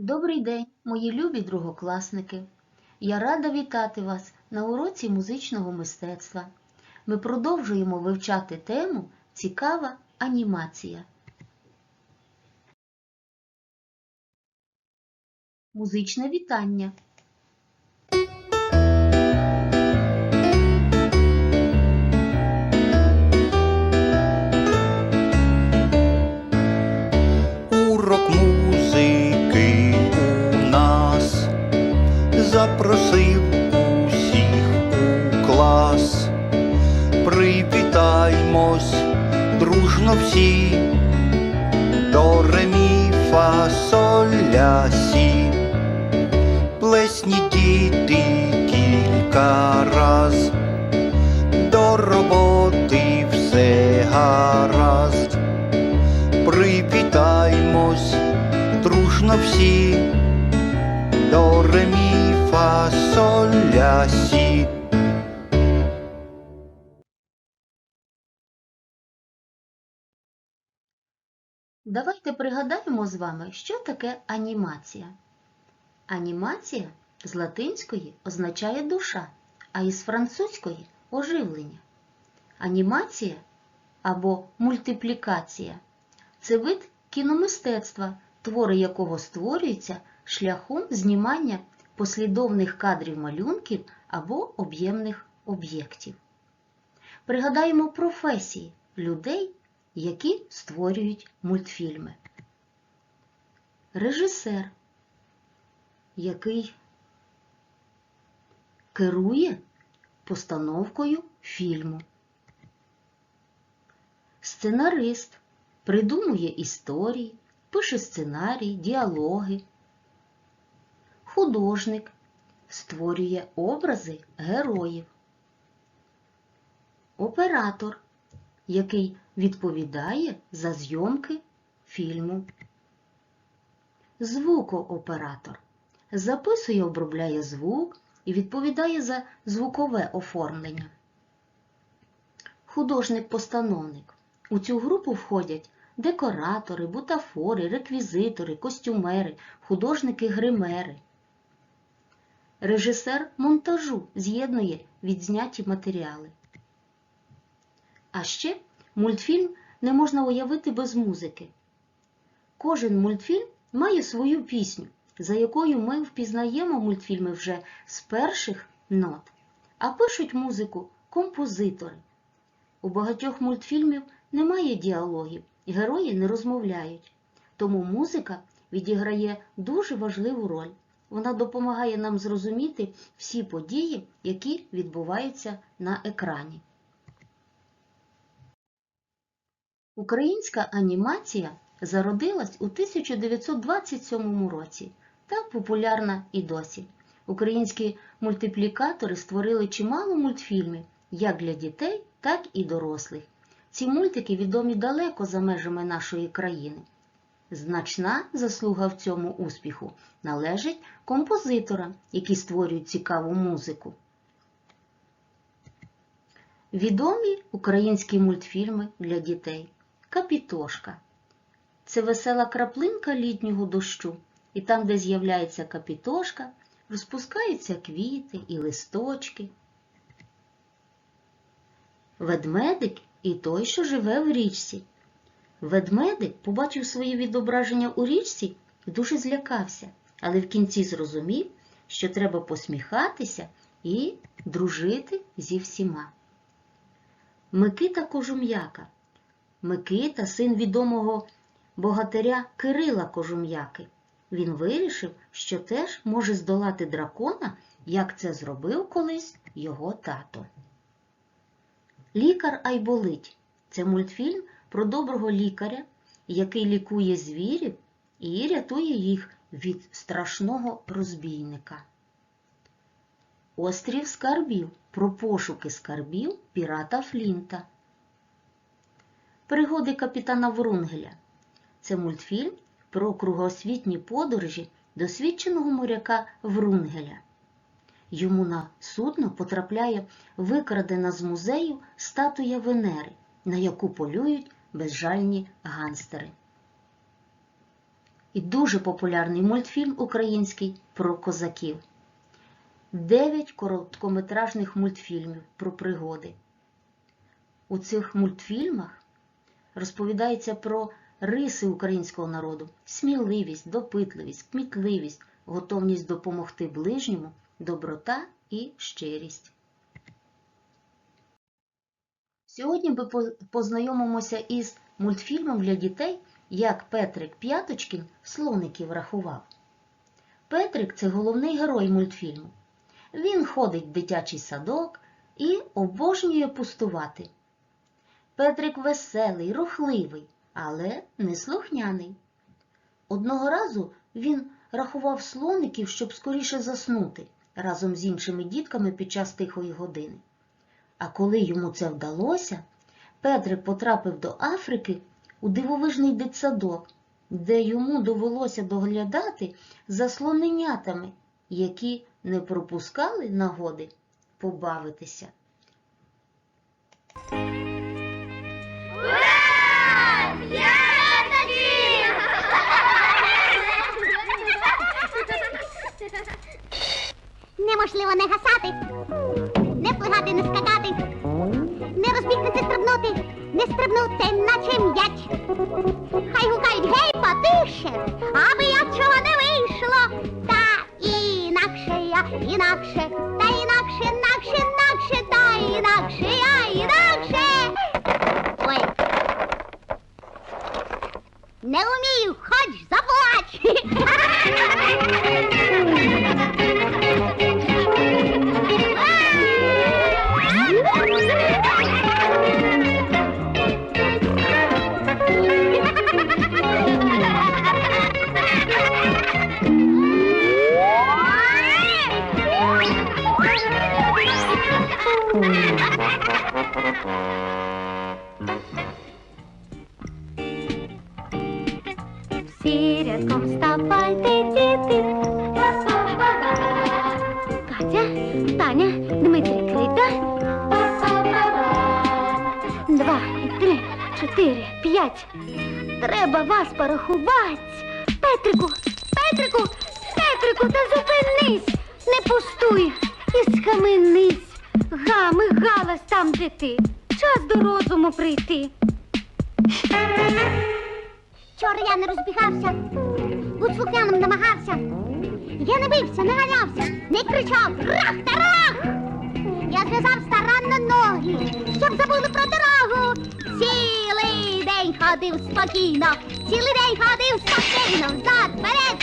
Добрий день, мої любі другокласники! Я рада вітати вас на уроці музичного мистецтва. Ми продовжуємо вивчати тему Цікава анімація. Музичне вітання. Привітаймось дружно всі до ремі фа сі. Плесні діти кілька раз. До роботи все гаразд. Привітаймось дружно всі до ремі фа сі. Давайте пригадаємо з вами, що таке анімація. Анімація з латинської означає душа, а із французької оживлення. Анімація або мультиплікація це вид кіномистецтва, твори якого створюються шляхом знімання послідовних кадрів малюнків або об'ємних об'єктів. Пригадаємо професії людей, які створюють мультфільми. Режисер, який керує постановкою фільму. Сценарист придумує історії, пише сценарії, діалоги. Художник створює образи героїв. Оператор, який відповідає за зйомки фільму. Звукооператор записує, обробляє звук і відповідає за звукове оформлення. Художник-постановник. У цю групу входять декоратори, бутафори, реквізитори, костюмери, художники-гримери. Режисер монтажу з'єднує відзняті матеріали. А ще мультфільм не можна уявити без музики. Кожен мультфільм має свою пісню, за якою ми впізнаємо мультфільми вже з перших нот, а пишуть музику композитори. У багатьох мультфільмів немає діалогів, герої не розмовляють. Тому музика відіграє дуже важливу роль. Вона допомагає нам зрозуміти всі події, які відбуваються на екрані. Українська анімація зародилась у 1927 році та популярна і досі. Українські мультиплікатори створили чимало мультфільмів як для дітей, так і дорослих. Ці мультики відомі далеко за межами нашої країни. Значна заслуга в цьому успіху належить композиторам, які створюють цікаву музику. Відомі українські мультфільми для дітей. Капітошка. Це весела краплинка літнього дощу, і там, де з'являється капітошка, розпускаються квіти і листочки. Ведмедик і той, що живе в річці. Ведмедик побачив своє відображення у річці і дуже злякався, але в кінці зрозумів, що треба посміхатися і дружити зі всіма. Микита Кожум'яка. Микита, син відомого богатиря Кирила Кожум'яки. Він вирішив, що теж може здолати дракона, як це зробив колись його тато. Лікар Айболить це мультфільм про доброго лікаря, який лікує звірів і рятує їх від страшного розбійника. Острів скарбів про пошуки скарбів пірата Флінта. Пригоди капітана Врунгеля. Це мультфільм про кругосвітні подорожі досвідченого моряка Врунгеля. Йому на судно потрапляє викрадена з музею статуя Венери, на яку полюють безжальні ганстери. і дуже популярний мультфільм український про козаків. Дев'ять короткометражних мультфільмів про пригоди. У цих мультфільмах розповідається про риси українського народу, сміливість, допитливість, кмітливість, готовність допомогти ближньому, доброта і щирість. Сьогодні ми познайомимося із мультфільмом для дітей, як Петрик П'яточкін слоників рахував. Петрик це головний герой мультфільму. Він ходить в дитячий садок і обожнює пустувати. Петрик веселий, рухливий, але неслухняний. Одного разу він рахував слоників, щоб скоріше заснути разом з іншими дітками під час тихої години. А коли йому це вдалося, Петрик потрапив до Африки у дивовижний дитсадок, де йому довелося доглядати за слоненятами, які не пропускали нагоди побавитися. Неможливо не гасати, не плигати, не скакати, не розбігнути, стрибнути, не стрибнути, наче м'яч. Хай гукають гей, потише, аби я чого не вийшло. Та інакше я, інакше, та інакше, інакше, інакше, та інакше я, інакше. Ой. Не вмію, хоч заплач. Дмитрий Крита. Два, три, чотири, п'ять. Треба вас порахувати. Петрику, Петрику, Петрику, та зупинись, не пустуй і схаменись. Гами, галас там, де ти. Час до розуму прийти. Вчора я не розбігався, будь слухняним намагався. Я не бився, не ганявся, не кричав трах тарах! Я зв'язав старанно ноги, щоб забули про дорогу. Цілий день ходив спокійно, цілий день ходив спокійно, взад,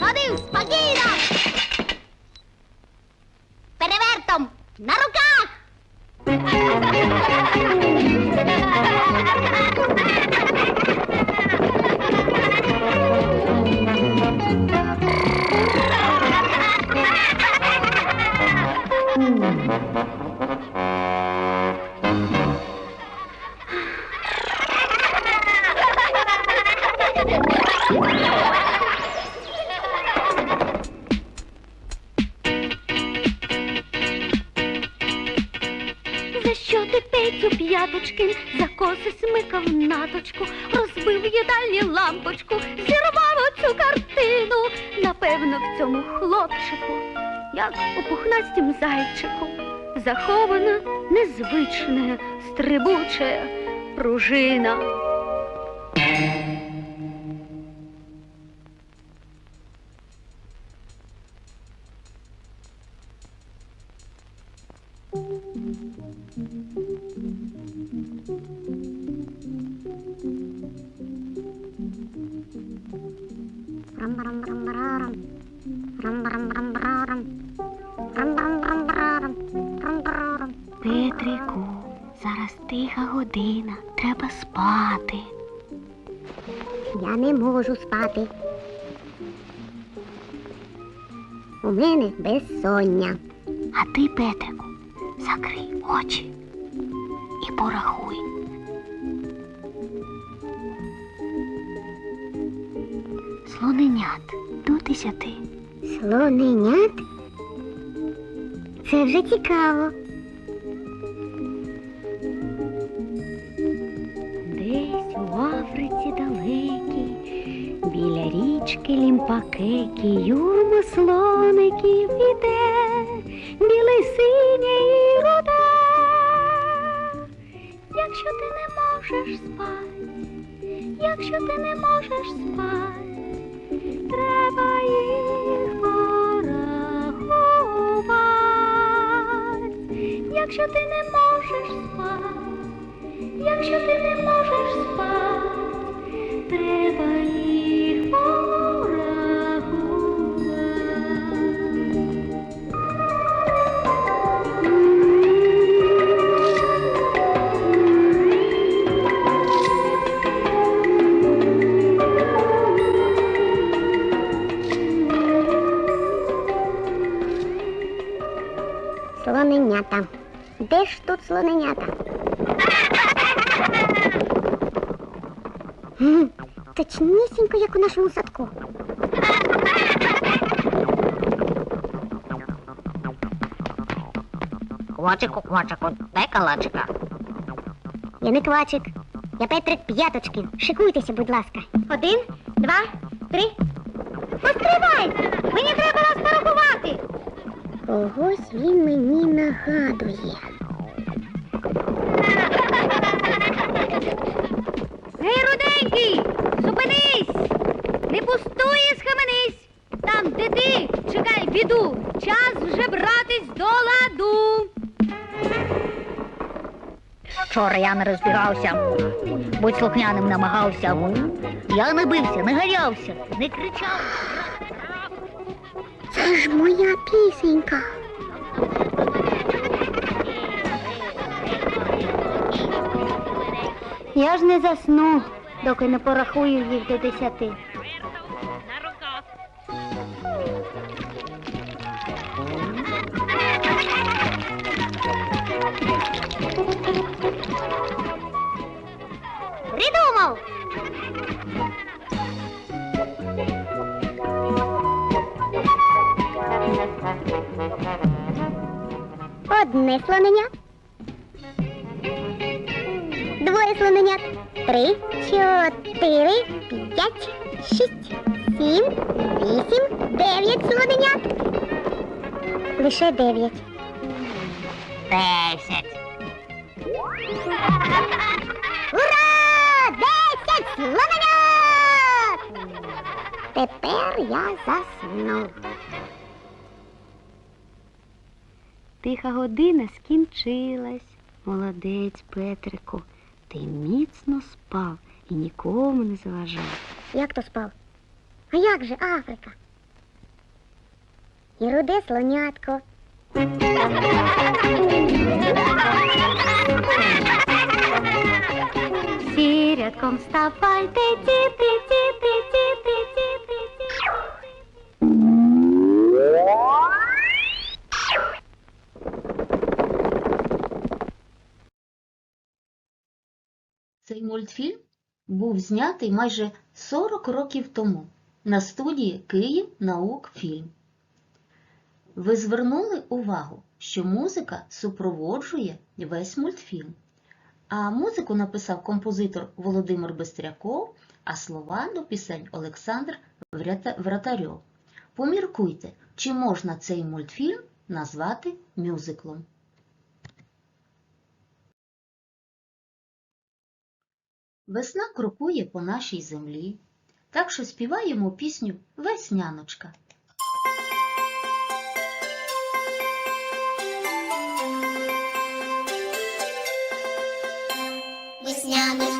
ходив спокійно. Їдальні лампочку, зірвав оцю картину. Напевно, в цьому хлопчику, як у пухнастім зайчику, захована незвична, стрибуча пружина. Петрику, зараз тиха година, треба спати. Я не можу спати. У мене безсоння. А ти, Петрику, закрий очі і порахуй. Слоненят до десяти. Слоненят? Це вже цікаво. Річки лімпакекі, юрму слоників іде, білий синє і. Якщо ти не можеш спати, якщо ти не можеш спати, треба їх порахувати. Якщо ти не можеш спати, якщо ти не можеш спати, треба їх Де ж тут слоненята? Точнісінько, як у нашому садку. Квачику, квачику, дай калачика. Я не квачик. Я Петрик П'яточки. Шикуйтеся, будь ласка. Один, два, три. Постривайте! Мені треба вас порахувати. Когось він мені нагадує. Вчора я не розбирався, будь слухняним намагався. Я не бився, не ганявся, не кричав. Це ж моя пісенька. Я ж не засну, доки не порахую їх до десяти. Одне слоненя. Двоє слоненят. Три, чотири, п'ять, шість, сім, вісім, дев'ять слоненят. Лише дев'ять. Десять. Ура! Десять слоненят! Тепер я засну. Тиха година скінчилась. Молодець, Петрику. Ти міцно спав і нікому не заважав. Як то спав? А як же Африка? І руде слонятко. Всі рядком вставайте, діти, діти, діти, Цей мультфільм був знятий майже 40 років тому на студії Київ наук фільм. Ви звернули увагу, що музика супроводжує весь мультфільм. А музику написав композитор Володимир Бистряков, а слова до пісень Олександр Вратарьов. Поміркуйте, чи можна цей мультфільм назвати мюзиклом. Весна крокує по нашій землі, так що співаємо пісню Весняночка. Весняночку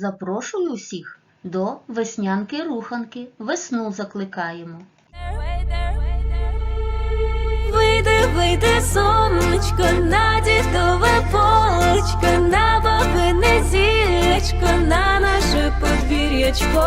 Запрошую усіх до веснянки-руханки. Весну закликаємо. Вийди, вийди, сонечко, на дідове полечко, на бабине зілечко, на наше подвір'ячко.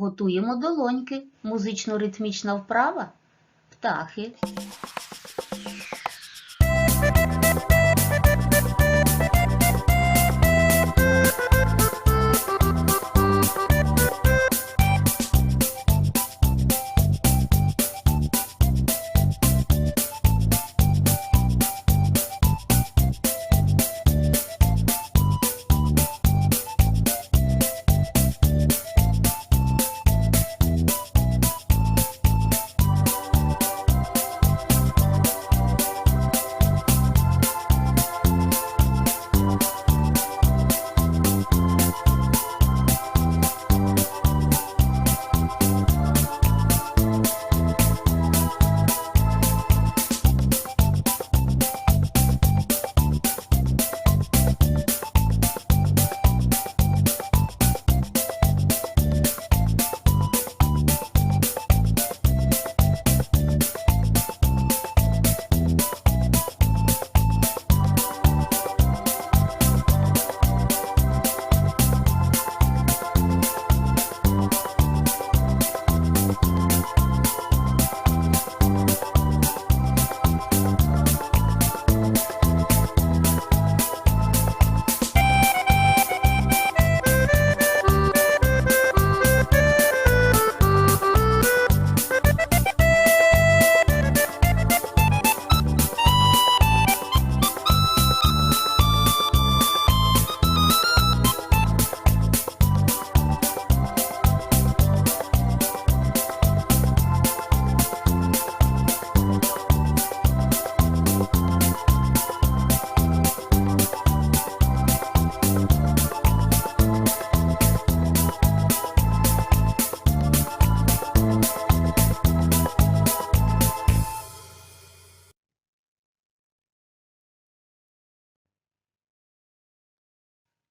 Готуємо долоньки. Музично-ритмічна вправа. Птахи.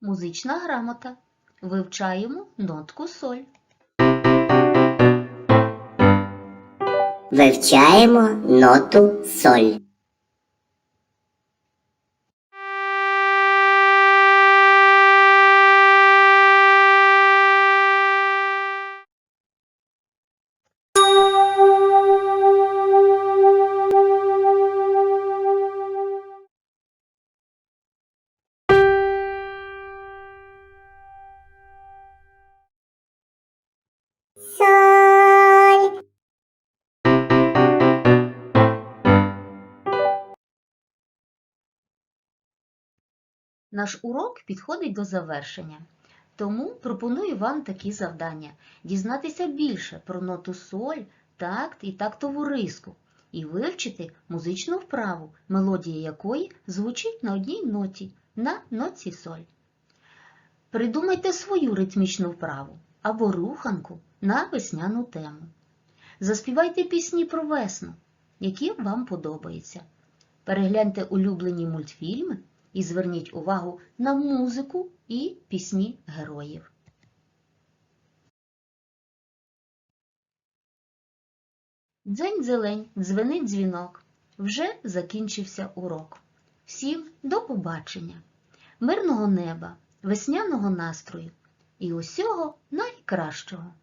Музична грамота. Вивчаємо нотку соль. Вивчаємо ноту соль. Наш урок підходить до завершення. Тому пропоную вам такі завдання: дізнатися більше про ноту соль, такт і тактову риску, і вивчити музичну вправу, мелодія якої звучить на одній ноті на ноті соль. Придумайте свою ритмічну вправу або руханку на весняну тему. Заспівайте пісні про весну, які вам подобаються. Перегляньте улюблені мультфільми і зверніть увагу на музику і пісні героїв. Дзень зелень, дзвенить дзвінок. Вже закінчився урок. Всім до побачення, мирного неба, весняного настрою і усього найкращого.